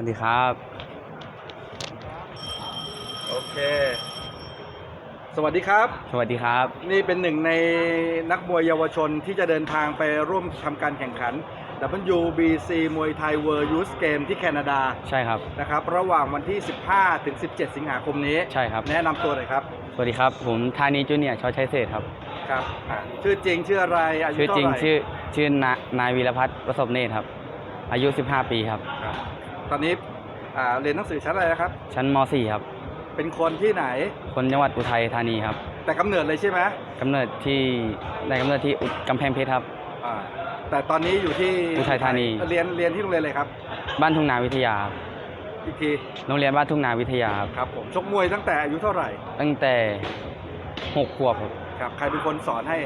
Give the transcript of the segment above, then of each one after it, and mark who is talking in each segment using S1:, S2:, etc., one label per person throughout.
S1: วัสดีครับ
S2: โอเค สวัสดีครับ
S1: สวัสดีครับ
S2: นี่เป็นหนึ่งในนักมวยเยาวชนที่จะเดินทางไปร่วมทำการแข่งขัน WBC มวยไทยเวิร์ยูสเกมที่แคนาดา
S1: ใช่ครับ
S2: นะครับ ระหว่างวันที่ 15 ถึง 17 สิงหาคมนี้
S1: ใช่ครับ
S2: แนะนำตัวหน่อยครับ
S1: สวัสดีครับ ผมธานีจูเนียร์ชอชัยเศรษฐ์ครับ
S2: ครับอะชื่อจริงชื่ออะไรอายุ
S1: ชื่อ
S2: เท่า
S1: จริง
S2: ไหร่
S1: ชื่อชื่อนานายวีรพัฒน์ประสบเนตรครับ อายุ 15 ปีครับ
S2: ครับ ตอนนี้อ่าเรียนหนังสือชั้นอะไรนะครับ
S1: ชั้นม .4 ครับ
S2: เป็นคนที่ไหน
S1: คนจังหวัดอุทัยธานีครับ
S2: แต่กำเนิดเลยใช่ไหม
S1: กำเนิดที่ในกำเนิดที่อุกำแพงเพชรครับ
S2: อ่าแต่ตอนนี้อยู่ที่
S1: อุทัยธานี
S2: เรียนเรียนที่โรงเรียนเลยครับ
S1: บ้านทุ่งนาวิทยาครับ
S2: อีกที
S1: โรงเรียนบ้านทุ่งนาวิทยาครับ
S2: ครับผมชกมวยตั้งแต่อายุเท่าไหร่
S1: ตั้งแต่6ขวบครับ
S2: ครับ ใครเป็นคนสอนให้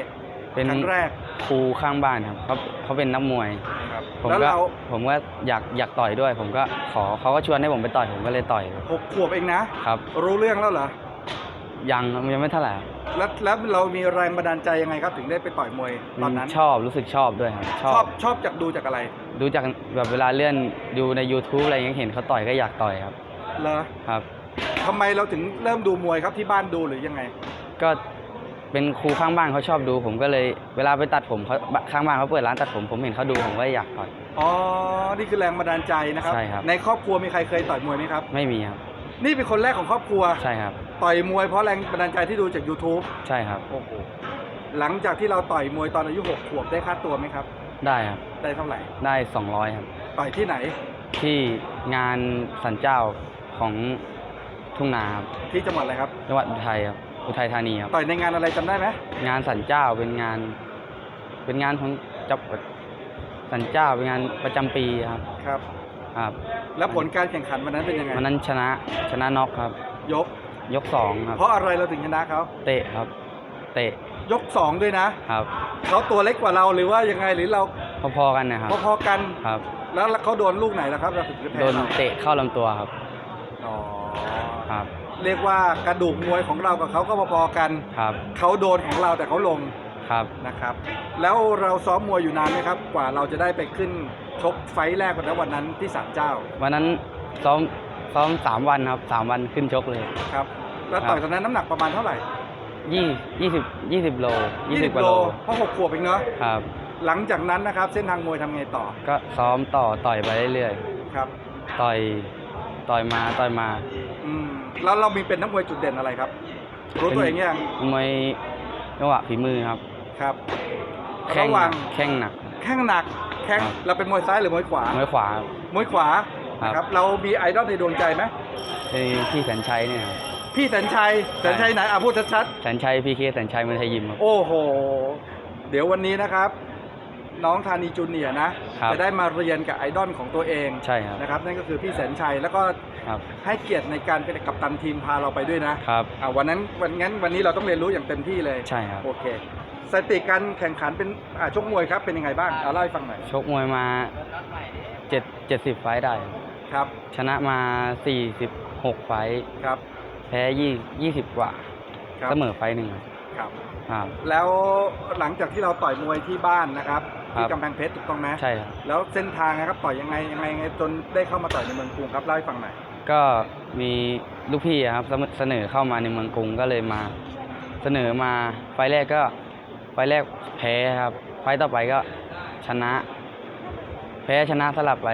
S1: เป็น
S2: ครั้งแรก
S1: ครูข้างบ้านครับเขาเขาเป็นนักมวย
S2: ครับ
S1: ผม
S2: แล้ว
S1: ก็
S2: เรา
S1: ผมก็อยากอยากต่อยด้วย ผมก็ขอเขาก็ชวนให้ผมไปต่อยผมก็เลยต่อย
S2: หกขวบเองนะ
S1: ครับ
S2: รู้เรื่องแล้วเหรอ
S1: ยังยังไม่เท่าไหร่ครับ
S2: แล้วแล้วเรามีแรงบันดาลใจยังไงครับ ถึงได้ไปต่อยมวยตอนนั้น
S1: ชอบรู้สึกชอบด้วยครับช
S2: ช
S1: อ
S2: อ
S1: บบ
S2: ชอบจากดูจากอะไร
S1: ดูจากแบบเวลาเลื่อนดูใน YouTube อะไรอยังเห็นเขาต่อยก็อยากต่อยครับ
S2: เหรอ
S1: ครับ
S2: ทำไมเราถึงเริ่มดูมวยครับที่บ้านดูหรือยังไง
S1: ก็ เป็นครูข้างบ้านเขาชอบดู ผมก็เลยเวลาไปตัดผมเขาข้างบ้านเขาเปิดร้านตัดผมผมเห็นเขาดูผมก็อยากต่อย
S2: อ๋อ นี่คือแรงบันดาลใจนะครับ
S1: ใช่ครับ
S2: ในครอบครัวมีใครเคยต่อยมวยไหมครับ
S1: ไม่มีครับ
S2: นี่เป็นคนแรกของครอบครัว
S1: ใช่ครับ
S2: ต่อยมวยเพราะแรงบันดาลใจที่ดูจาก YouTube
S1: ใช่ครับ
S2: โอ้โห หลังจากที่เราต่อยมวยตอนอายุหกขวบได้ค่าตัวไหมครับ
S1: ได้ครับ
S2: ได้เท่าไหร่
S1: ได้ 200 ครับ
S2: ต่อยที่ไหน
S1: ที่งานสันเจ้าของทุ่งนาครับ
S2: ที่จังหวัดอะไรครับ
S1: จังหวัดอุทัยครับ อุทัยธานีครับ
S2: ต่อยในงานอะไรจำได้ไหม
S1: งานสันเจ้าเป็นงาน เป็นงานของจับสันเจ้าเป็นงานประจำปีครับ
S2: ครับ
S1: ครับ
S2: แล้วผลการแข่งขันวันนั้นเป็นยังไง
S1: วันนั้นชนะชนะน็อกครับ
S2: ยก
S1: ยกสองครับ
S2: เพราะอะไรเราถึงชนะเขา
S1: เตะครับ เตะ
S2: ยกสองด้วยนะ
S1: ครับ
S2: เขาตัวเล็กกว่าเราหรือว่ายังไงหรือเรา
S1: พอๆกันนะครับ
S2: พอๆกัน
S1: ครับ
S2: แล้วเขาโดนลูกไหนแล้วครับเราถึงจะแพ้
S1: โดน
S2: เรา
S1: เตะเข้าลำตัวครับ
S2: อ๋อ
S1: ครับ
S2: เรียกว่ากระดูกมวยของเรากับเขาก็พอๆกัน
S1: ครับ
S2: เขาโดนของเราแต่เขาลง
S1: ครับ
S2: นะครับ แล้วเราซ้อมมวยอยู่นานไหมครับ กว่าเราจะได้ไปขึ้นชกไฟท์แรกวันนั้นวันนั้นที่ศาลเจ้า
S1: วันนั้นซ้อมซ้อมสามวันครับสามวันขึ้นชกเลย
S2: ครับ แล้วต่อยตอนนั้นน้ำหนักประมาณเท่าไหร่
S1: ยี่ยี่สิบยี่สิบโลยี่สิบกว่าโล
S2: เพราะหกขวบเองเนาะ
S1: ครับ
S2: หลังจากนั้นนะครับเส้นทางมวยทำไงต่อ
S1: ก็ซ้อมต่อต่อยไปเรื่อย
S2: ครับ
S1: ๆต่อยต่อยมาต่อยมา
S2: อืม แล้วเรามีเป็นนักมวยจุดเด่นอะไรครับ รู้ตัวเองยัง
S1: มวยจังหวะฝีมือครับ
S2: ครับ
S1: แข้ง
S2: ระห
S1: ห
S2: ว่า
S1: นั
S2: ง
S1: กแข้งหนัก
S2: แข้งหนักแข้ง
S1: ครับ
S2: เราเป็นมวยซ้ายหรือมวยขวา ม
S1: วยขวาครับ
S2: มวยขวา
S1: ครับ
S2: นะครับ เรามีไอดอลในดวงใจไหม
S1: คือพี่แสนชัยเนี่ยครับ
S2: พี่แสนชัยแสนชัยไหนอะพูดชัด
S1: แสนชัยพีเคแสนชัยมันไทยยิมครับ
S2: ๆโอ้โห เดี๋ยววันนี้นะครับ น้องธานีจูเนียร์นะ ครับจะได้มาเรียนกับไอดอลของตัวเอง
S1: ใช่ครับ
S2: นะครับ นั่นก็คือพี่แสนชัยแล้วก็
S1: ครับ
S2: ให้เกียรติในการเป็นกัปตันทีมพาเราไปด้วยนะครับ อะวันนั้นวันงั้นวันนี้เราต้องเรียนรู้อย่างเต็มที่เลย
S1: ใช่ครับ
S2: โอเคสถิติการแข่งขันเป็นอ่าชกมวยครับเป็นยังไงบ้างเอาเล่าให้ฟังหน่อย
S1: ชกมวยมาเจ็ดเจ็ดสิบไฟต์ได้ ครับ
S2: ครับ
S1: ชนะมาสี่สิบหกไฟต์
S2: ครับ
S1: แพ้ยี่ยี่สิบกว่า
S2: ครับ
S1: เสมอไฟต์หนึ่งครับ
S2: ครับ
S1: ครับ
S2: แล้วหลังจากที่เราต่อยมวยที่บ้านนะครับ
S1: ครับ
S2: ที่กำแพงเพชรถูกต้องไหม
S1: ใช่ครับ
S2: แล้วเส้นทางนะครับต่อยยังไงยังไงยังไงจนได้เข้ามาต่อยในเมืองกรุงครับเล่าให้ฟังหน่อย
S1: ก็มีลูกพี่อะครับเสนเสนอเข้ามาในเมืองกรุงก็เลยมา เสนอมาไฟล์แรกก็ไฟล์แรกแพ้ครับ ไฟล์ต่อไปก็ชนะ แพ้ชนะสลับไป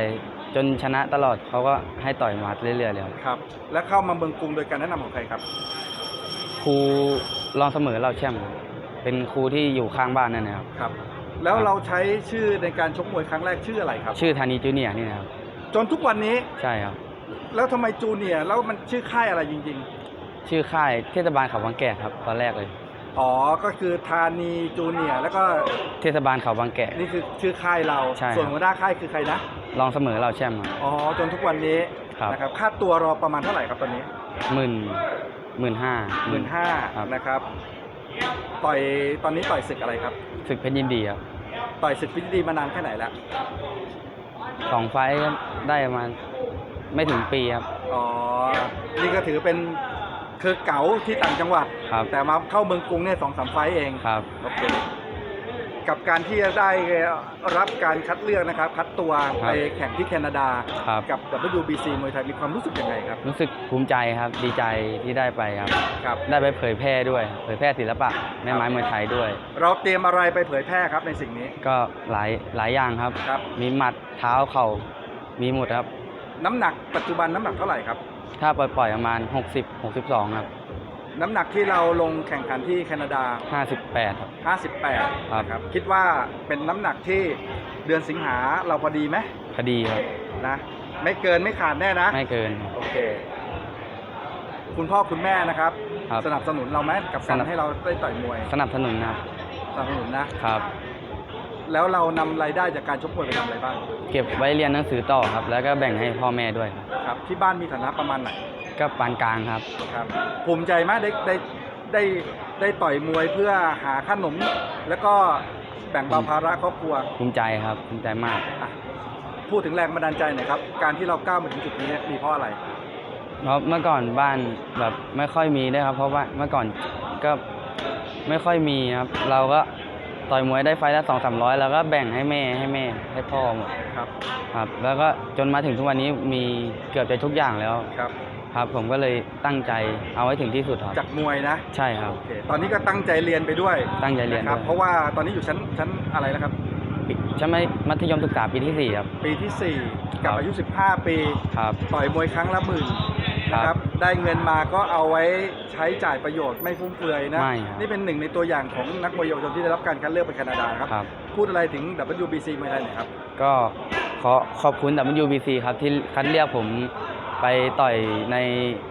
S1: จนชนะตลอดเขาก็ให้ต่อยมาเรื่อยๆเลยครับ
S2: ครับ แล้วเข้ามาเมืองกรุงโดยการแนะนำของใครครับ
S1: ครูรองเสมอเราแชมป์เป็นครูที่อยู่ข้างบ้านนั่นนะครับ
S2: ครับ แล้ว
S1: ครับ
S2: เราใช้ชื่อในการชกมวยครั้งแรกชื่ออะไรครับ
S1: ชื่อธานีจูเนียร์นี่นะครับ
S2: จนทุกวันนี้
S1: ใช่ครับ
S2: แล้วทำไมจูเนียร์แล้วมันชื่อค่ายอะไรจริง
S1: ชื่อค่ายเทศบาลเขาบางแกะครับตอนแรกเลย
S2: ๆ อ๋อ ก็คือธานีจูเนียร์แล้วก็
S1: เทศบาลเขาบางแกะ
S2: นี่คือชื่อค่ายเรา
S1: ใช่ครับ
S2: ส่วนหัวหน้าค่ายคือใครนะ
S1: รองเสมอเราแชมป์
S2: อ๋อ จนทุกวันนี้
S1: ครับ
S2: นะครับ ค่าตัวเราประมาณเท่าไหร่ครับตอนนี้
S1: หมื่นหมื่นห้า
S2: หมื่นห้า
S1: ครับ
S2: นะครับ ต่อยตอนนี้ต่อยศึกอะไรครับ
S1: ศึกเพชรยินดีครับ
S2: ต่อยศึกพิธีดีมานานแค่ไหนแล้ว
S1: สองไฟท์ครับได้ประมาณไม่ถึงปีครับ
S2: อ๋อ นี่ก็ถือเป็นคือเก๋าที่ต่างจังหวัด
S1: ครับ
S2: แต่มาเข้าเมืองกรุงเนี่ยสองสามไฟต์เอง
S1: ครับ
S2: โอเค กับการที่จะได้รับการคัดเลือกนะครับ คัดตัว
S1: ครับ
S2: ไปแข่งที่แคนาดา
S1: ครับ
S2: กับ WBC มวยไทยมีความรู้สึกยังไงครับ
S1: รู้สึกภูมิใจครับดีใจที่ได้ไปครับ
S2: ครับ
S1: ได้ไปเผยแพร่ด้วยเผยแพร่ศิลปะแม่ไม้มวยไทยด้วย
S2: เราเตรียมอะไรไปเผยแพร่ครับในสิ่งนี้
S1: ก็หลายหลายอย่างครับ
S2: ครับ
S1: มีหมัดเท้าเข่ามีหมดครับ
S2: น้ำหนักปัจจุบันน้ำหนักเท่าไหร่ครับ
S1: ถ้าปล่อยๆประมาณ 60 62 ครับ
S2: น้ำหนักที่เราลงแข่งขันที่แคนาดา
S1: 58 ครับ
S2: 58
S1: ครับ
S2: นะครับคิดว่าเป็นน้ำหนักที่เดือนสิงหาเราพอดีไหม
S1: คดีครับ
S2: นะไม่เกินไม่ขาดแน่นะ
S1: ไม่เกินครับ
S2: โอเค คุณพ่อคุณแม่นะครับ
S1: ครับ
S2: สนับสนุนเราไหมกับการ
S1: สนับ
S2: ให้เราได้ต่อยมวย
S1: สนับสนุนนะครับ
S2: สนับสนุนนะ
S1: ครับ
S2: แล้วเรานำรายได้จากการชกมวยไปทำอะไรบ้าง
S1: เก็บไว้เรียนหนังสือต่อครับ แล้วก็แบ่งให้พ่อแม่ด้วยครับ
S2: ครับ ที่บ้านมีฐานะประมาณไหน
S1: ก็ปานกลางครับ
S2: ครับ ภูมิใจไหมได้ได้ ได้ได้ต่อยมวยเพื่อหาขนม แล้วก็แบ่งเบาภาระครอบครัว
S1: ภูมิใจครับภูมิใจมาก
S2: อะพูดถึงแรงบันดาลใจหน่อยครับ การที่เราก้าวมาถึงจุดนี้มีเพราะอะไร
S1: เพราะเมื่อก่อนบ้านแบบไม่ค่อยมีด้วยครับ เพราะว่าเมื่อก่อนก็ไม่ค่อยมีครับ เราก็ต่อยมวยได้ไฟล์ละสองสามร้อยแล้วก็แบ่งให้แม่ให้แม่ให้พ่อหมด
S2: ครับ
S1: ครับ แล้วก็จนมาถึงทุกวันนี้มีเกือบจะทุกอย่างแล้ว
S2: ครับ
S1: ครับ ผมก็เลยตั้งใจเอาไว้ถึงที่สุดครับ
S2: จากมวยนะ
S1: ใช่ครับ
S2: โอเคตอนนี้ก็ตั้งใจเรียนไปด้วย
S1: ตั้งใจเรียน
S2: นะครับ
S1: ด้วย
S2: เพราะว่าตอนนี้อยู่ชั้นชั้นอะไรนะครับ
S1: ใช่ไหมมัธยมศึกษาปีที่สี่ครับ
S2: ปีที่ 4 กับ
S1: ครับ
S2: อายุ 15 ปี
S1: ครับ
S2: ต่อยมวยครั้งละหมื่น
S1: ครับ
S2: นะครับได้เงินมาก็เอาไว้ใช้จ่ายประโยชน์ไม่ฟุ่มเฟือยนะ
S1: ไม่ครับ
S2: นี่เป็นหนึ่งในตัวอย่างของนักมวยเยาวชนที่ได้รับการคัดเลือกไปแคนาดาครับ
S1: ครับ
S2: พูดอะไรถึง WBC มวยไทยหน่อยครับ
S1: ก็ขอขอบคุณ WBC ครับที่คัดเลือกผม ไปต่อยใน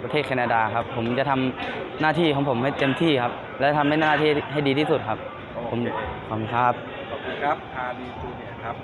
S1: ประเทศแคนาดาครับ ผมจะทำหน้าที่ของผมให้เต็มที่ครับ และทำให้หน้าที่ให้ดีที่สุดครับ ผม
S2: โอเค
S1: ขอบคุณครับ
S2: ขอบคุณครับอาดีจูเนียร์ครับ